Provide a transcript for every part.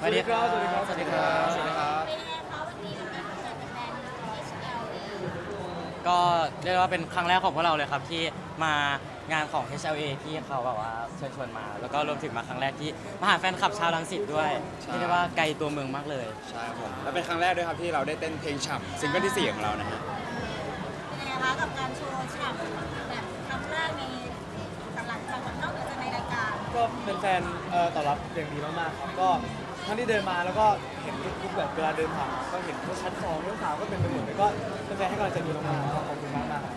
สวัสดีครับ สวัสดีครับ สวัสดีครับสวัสดีครับ เป็นยังไงคะวันนี้มีคอนเสิร์ตเป็นแบรนด์ HLA ก็เรียกได้ว่าเป็นครั้งแรกของพวกเราเลยครับที่มางานของ HLA ที่เขาแบบว่าเชิญชวนมา แล้วก็รวมถึงมาครั้งแรกที่มาหาแฟนคลับชาวรังสิตด้วยใช่ ที่เรียกว่าไกลตัวเมืองมากเลย ใช่ครับผมและเป็นครั้งแรกด้วยครับที่เราได้เต้นเพลงฉ่ำซิงเกิลที่4ของเรานะฮะเป็นยังไงคะกับการโชว์ฉากแบบครั้งแรกในสำหรับจากนอกเหนือจากในรายการก็เป็นแฟนๆเอ่อตอบรับอย่างดีมากๆครับก็ ทั้งที่เดินมาแล้วก็เห็นทุกๆแบบเวลาเดินผ่านก็เห็นว่าชั้นสองชั้นสามก็เป็นไปหมดเลยก็เป็นแฟนๆให้กำลังใจดีมากๆก็ขอบคุณมากมากๆครับ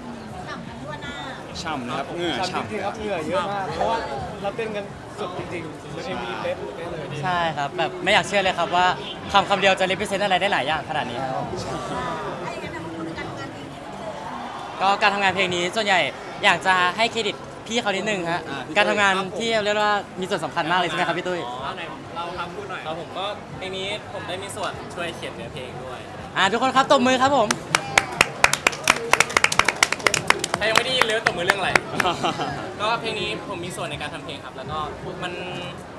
ฉ่ำกันทั่วหน้าฉ่ำนะครับเหงื่อจริงๆครับฉ่ำเหงื่อเยอะมากเพราะว่าเราเต้นกันสุดจริงๆเหมือนเอ็มวีเป๊ะเป๊ะเลยใช่ครับแบบไม่อยากเชื่อเลยครับว่าคำคำเดียวจะรี p r e เซนต์อะไรได้หลายอย่างขนาดนี้ครับผมถ้าอย่างนั้นเราพูดถึงการทำงานเพลงนี้นิดนึงก็การทำงานเพลงนี้ส่วนใหญ่อยากจะให้เครดิต พี่เขานิดนึงฮะอ่าพี่ตุ้ย การทำงานที่เรียกว่ามีส่วนสำคัญมากเลยใช่ไหมครับพี่ตุ้ยอ๋อไหนเราครับพูดหน่อยครับผมก็เพลงนี้ผมได้มีส่วนช่วยเขียนเนื้อเพลงด้วยอ่าทุกคนครับตบมือครับผมใครยังไม่ได้ยินเลยว่าตบมือเรื่องอะไร ก็เพลงนี้ผมมีส่วนในการทำเพลงครับ แล้วก็มัน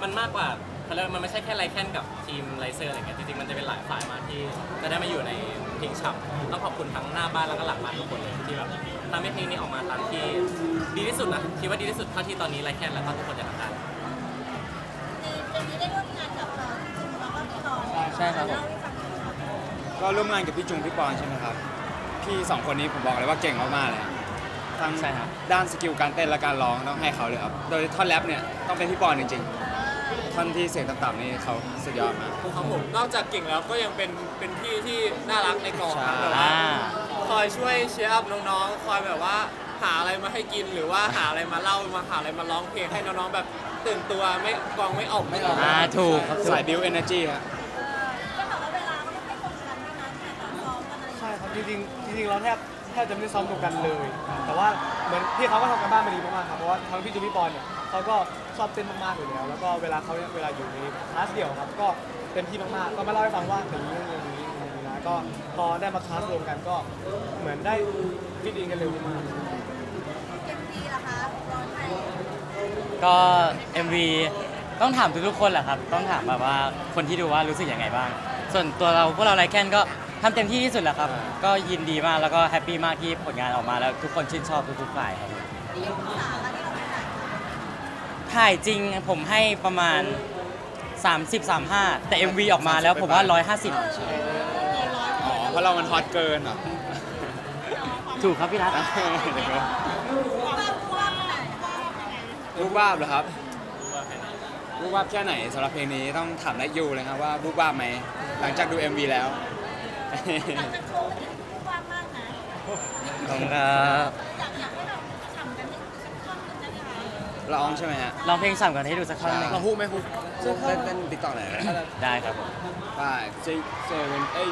มันมากกว่า เขาเรียกว่ามันไม่ใช่แค่ไลแคนกับทีมไลเซอร์อะไรเงี้ยจริงๆมันจะเป็นหลายฝ่ายมากที่จะได้มาอยู่ในเพลงฉับต้องขอบคุณทั้งหน้าบ้านแล้วก็หลังบ้านทุกคนเลยที่แบบทำให้เพลงนี้ออกมาตามที่ดีที่สุดนะคิดว่าดีที่สุดเท่าที่ตอนนี้ไลแคนแล้วก็ทุกคนจะทำได้ในเพลงนี้ได้ร่วมงานกับเอ่อคุณแล้วก็พี่บอลใช่ครับผมเล่าให้ฟังหน่อยครับก็ร่วมงานกับพี่จุงพี่ปอนใช่ไหมครับพี่สองคนนี้ผมบอกเลยว่าเก่งมากๆเลยทั้งใช่ครับ ด้านสกิลการเต้นและการร้องต้องให้เขาเลยครับโดยท่อนแรปเนี่ยต้องเป็นพี่ปอนจริงๆ ท่อนที่เสียงต่ำๆนี่เขาสุดยอดมาก ครับผมนอกจากเก่งแล้วก็ยังเป็นเป็นพี่ที่น่ารักในกองครับใช่ แบบว่าอ่าคอยช่วยเชียร์อัพน้องๆ คอยแบบว่าหาอะไรมาให้กินหรือว่าหาอะไรมาเล่ามาหาอะไรมาร้องเพลงให้น้องๆแบบตื่นตัวไม่กองไม่ออกไม่ออกอ่าถูกครับถูกสายบิวเอเนอร์จีครับเออก็แบบว่าเวลาก็ไม่ตรงกันด้วยนะแต่ตอนซ้อมกันอะไรอย่างใช่เงี้ยครับจริงๆจริงๆเราแทบแทบจะไม่ได้ซ้อมตรงกันเลย แต่ว่าเหมือนพี่เขาก็ทำกันบ้านมาดีมากๆครับเพราะว่าทั้งพี่จูพี่ปอนเนี่ยเขาก็ ชอบเต้นมากๆอยู่แล้ว แล้วก็เวลาเขาเนี่ยเวลาอยู่ในคลาสเดี่ยวครับ ก็เต็มที่มากๆ ก็มาเล่าให้ฟังว่าอย่างนี้อย่างนี้อย่างนี้นะก็พอได้มาคลาสรวมกันก็เหมือนได้ฟิตอินกันเร็วมากเอ็มวีล่ะคะร้อนไทยก็ MV ต้องถามทุกๆคนแหละครับ ต้องถามแบบว่าคนที่ดูว่ารู้สึกยังไงบ้าง ส่วนตัวเราพวกเราไลแคนก็ทำเต็มที่ที่สุดแหละครับ ก็ยินดีมากแล้วก็แฮปปี้มากที่ผลงานออกมาแล้วทุกคนชื่นชอบทุกๆฝ่ายครับผมมียุคสา ถ่ายจริงผมให้ประมาณ 30 35 แต่ MV ออกมาแล้วผมว่า 150 อ๋อ เพราะเรามันฮอตเกินเหรอถูกครับพี่รัตว่าว่าขนาดไหนคะรูปวาบเหรอครับรูปวาบแค่ไหนสำหรับเพลงนี้ต้องถามนักยูเลยครับว่ารูปวาบไหม หลังจากดู MV แล้ว หลังจากโชว์มันถึงกว้างมากนะ ขอบคุณครับ ร้องใช่ไหมฮะลองเพลงสั่งก่อนให้ดูสักท่อนหนึ่งเราฮุกไหมฮุกเต้นเต้นติ๊กต็อกไหนอยได้ครับผมว่าเจ็ดเซเว่นเอ้ย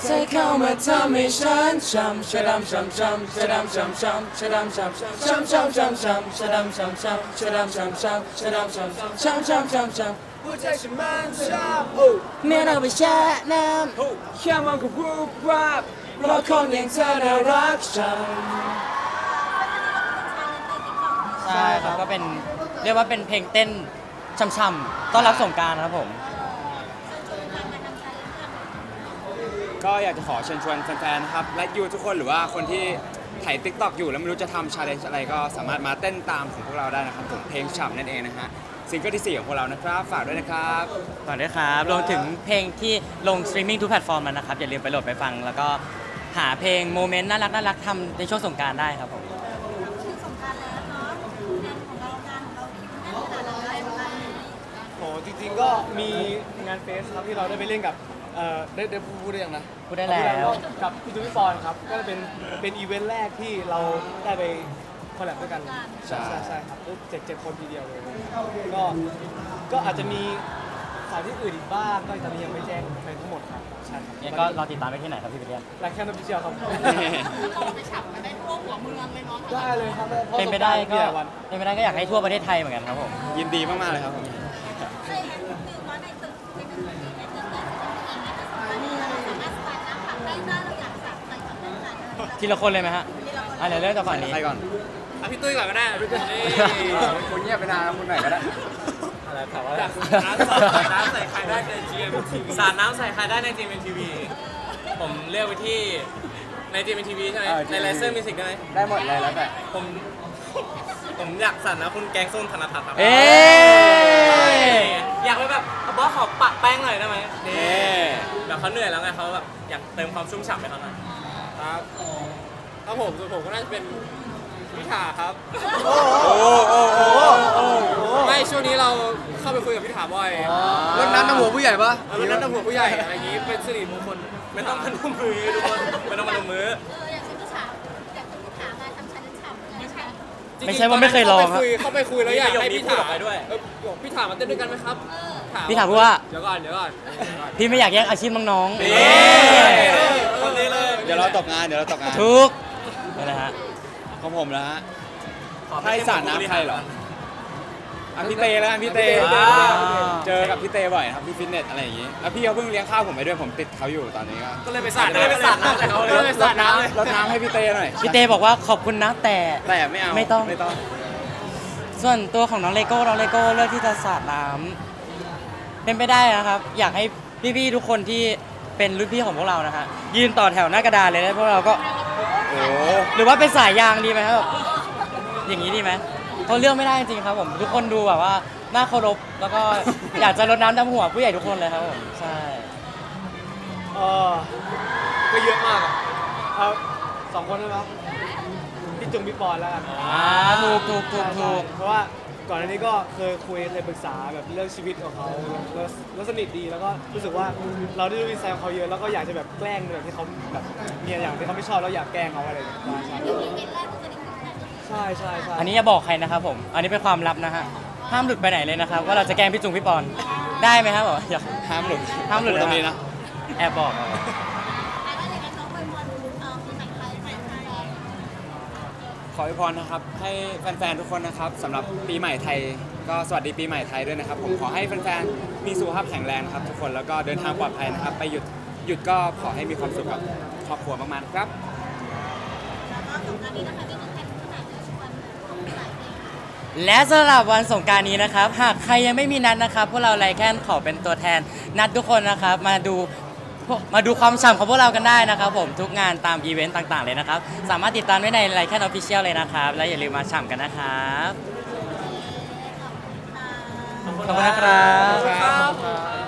เธอเข้ามาทำให้ฉันช้ำชะดำช้ำช้ำชะดำช้ำช้ำชะดำช้ำช้ำช้ำช้ำช้ำชะดำช้ำช้ำชะดำช้ำช้ำชะดำช้ำช้ำช้ำช้ำช้ำหัวใจฉันมันช้ำโอ้เมื่อเราไปแช่น้ำแค่มองก็วูบวาบรอคนอย่างเธอน่ารักฉัน ใช่ครับก็เป็นเรียกว่าเป็นเพลงเต้นช่ำๆต้อนรับสงกรารครับผม ก็อยากจะขอเชิญชวนแฟนๆนะครับและยูทุกคนหรือว่าคนที่ถ่ายติ๊กต็อกอยู่แล้วไม่รู้จะทำชาเลนจ์อะไรก็สามารถมาเต้นตามของพวกเราได้นะครับผมเพลงฉ่ำนั่นเองนะฮะซิงเกิลที่ 4 ของพวกเรานะครับ ฝากด้วยนะครับฝากด้วยครับรวมถึงเพลงที่ลงสตรีมมิ่งทุกแพลตฟอร์มแล้วนะครับ อย่าลืมไปโหลดไปฟัง แล้วก็หาเพลงโมเมนต์น่ารักน่ารักทำในช่วงสงกรารได้ครับผม ริงๆก็มีงานเฟสครับที่เราได้ไปเล่นกับเอ่อได้ได้พูดได้ยังนะพูดได้แล้ว กับพี่จูพี่ปอนครับ ก็เป็นเป็นอีเวนต์แรกที่เราได้ไปคอลแลบด้วยกันใช่ใช่ใช่ครับเจ็ดเจ็ดคนทีเดียวเลยก็ก็อาจจะมีสถานที่อื่นอีกบ้างก็ตอนนี้ยังไม่แจ้งไปทั้งหมดครับใช่ครับเนี่ยก็รอติดตามได้ที่ไหนครับพี่วิลเลียมรายแค่นพิเชียครับไปฉับกันได้ทั่วหัวเมืองเลยเนาะได้เลยครับเป็นไปได้ก็มีหลายวันเป็นไปได้ก็อยากให้ทั่วประเทศไทยเหมือนกันครับผมยินดีมากๆเลยครับผม ทีละคนเลยไหมฮะอะเดี๋ยวเริ่มจากฝั่งนี้ ใครก่อนอะพี่ตุ้ยก่อนก็ได้พี่ตุ้ยนี่คุณเงียบไปนานคุณไหนก็ได้เอะไรถามว่าอะไรน้ำใส่ใครได้ใน GMTV สาดน้ำใส่ใครได้ใน GMTV ผมเลือกไปที่ใน GMTV ใช่ไหมเออใน Laser Music ได้ไหมได้หมดเลยแล้วแต่ ผมผมอยากสั่นนะคุณแกงส้มธนทัศน์ครับเอ๊ะ อยากไปแบบบอสขอปะแป้งหน่อยได้ไหมเน่เดี๋ยวเขาเหนื่อยแล้วไงเขาแบบอยากเติมความชุ่มฉ่ำให้เขาหน่อย ครับครับผมส่วนผมก็น่าจะเป็นพิธาครับ โอ้โอ้โอ้โอ้ไม่ช่วงนี้เราเข้าไปคุยกับพิธาบ่อยรดน้ำน้ำหัวผู้ใหญ่ปะเออเป็นนักตำรวจผู้ใหญ่อะไรอย่างงี้เป็นสิริมงคลไม่ต้องพนมมือทุกคนไม่ต้องพนมมือเอออยากเป็นผู้ชายอยากเป็นผู้ชายมาทำชาเลนจ์ฉ่ำเลยใช่จริงๆไม่ใช่ว่าไม่เคยลองเข้าไปคุยเข้าไปคุยแล้วอยากให้มีพิประโยคนี้พูดธาออกไปด้วยเออบอกพิธามาเต้นด้วยกันไหมครับพี่ถามว่าเดี๋ยวก่อนเดี๋ยวก่อนเดี๋ยวก่อนพี่ไม่อยากแย่งอาชีพน้องนี่คนนี้ เลยเดี๋ยวเราตกงานเดี๋ยวเราตกงานๆทุกนั่นแหละฮะของผมแล้วฮะให้สาดน้ำใครเหรออะพี่เตแล้วกันพี่เตอ่า เจอกับพี่เตบ่อยนะครับที่ฟิตเนสอะไรอย่างงี้แล้วพี่เขาเพิ่งเลี้ยงข้าวผมไปด้วยผมติดเขาอยู่ตอนนี้ก็ก็เลยไปสาดก็เลยไปสาดน้ำใส่เขาเลยก็เลยไปสาดน้ำเลย รดน้ำให้พี่เตหน่อยพี่เต้บอกว่าขอบคุณนะแต่ แต่ไม่เอาไม่ต้อง ไม่ต้อง ส่วนตัวของน้องเลโก้น้องเลโก้เลือกที่จะสาดน้ำเป็นไปได้นะครับ อยากให้พี่ๆทุกคนที่ เป็นรุ่นพี่ของพวกเรานะฮะยืนต่อแถวหน้ากระดานเลยแล้วพวกเราก็ โอ้หรือว่าเป็นสายยางดีไหมครับอย่างนี้ดีไหมเขาเลือกไม่ได้จริงๆครับผม ทุกคนดูแบบว่าน่าเคารพแล้วก็ อยากจะรดน้ำดำหัวผู้ใหญ่ทุกคนเลยครับผมใช่เออก็เยอะมากอะเอาสองคนได้ไหมพี่จุงพี่ปอนแล้วกันอ่าถูกถูกถูกถูกเพราะว่า ก่อนอันนี้ก็เคยคุยเคยปรึกษาแบบเรื่องชีวิตของเขาแล้วแล้วสนิทดีแล้วก็รู้สึกว่าเราได้รู้อินไซต์ของเขาเยอะแล้วก็อยากจะแบบแกล้งแบบที่เขาแบบมีอย่างที่เขาไม่ชอบแล้วอยากแกล้งเขาอะไรอย่างเงี้ยใช่อีเวนต์แรกคุณจะได้คุยกันใช่ใช่ใช่อันนี้อย่าบอกใครนะครับผม อันนี้เป็นความลับนะฮะ ห้ามหลุดไปไหนเลยนะครับ ว่าเราจะแกล้งพี่จุงพี่ปอน ได้ไหมครับผมอยากห้ามหลุดห้ามหลุดพูตรงนี้นะ แอบบอก ขออวยพรนะครับ ให้แฟนๆทุกคนนะครับสำหรับปีใหม่ไทย ก็สวัสดีปีใหม่ไทยด้วยนะครับ ผมขอให้แฟนๆมีสุขภาพแข็งแรงครับทุกคนแล้วก็เดินทางปลอดภัยนะครับ ไปหยุดหยุดก็ขอให้มีความสุขกับครอบครัวมากๆครับ แล้วก็สงกรานต์นี้นะคะมีตัวแทนผู้ไหนจะชวนหลายเพลงและสำหรับวันสงกรารนี้นะครับ หากใครยังไม่มีนัดนะครับ พวกเราไลแคนขอเป็นตัวแทนนัดทุกคนนะครับ มาดู มาดูความฉ่ำของพวกเรากันได้นะครับผมทุกงานตามอีเวนต์ต่างๆ เลยนะครับ สามารถติดตามได้ในไลแค่ออฟฟิเชียลเลยนะครับ และอย่าลืมมาฉ่ำกันนะครับขอบคุณนะครับ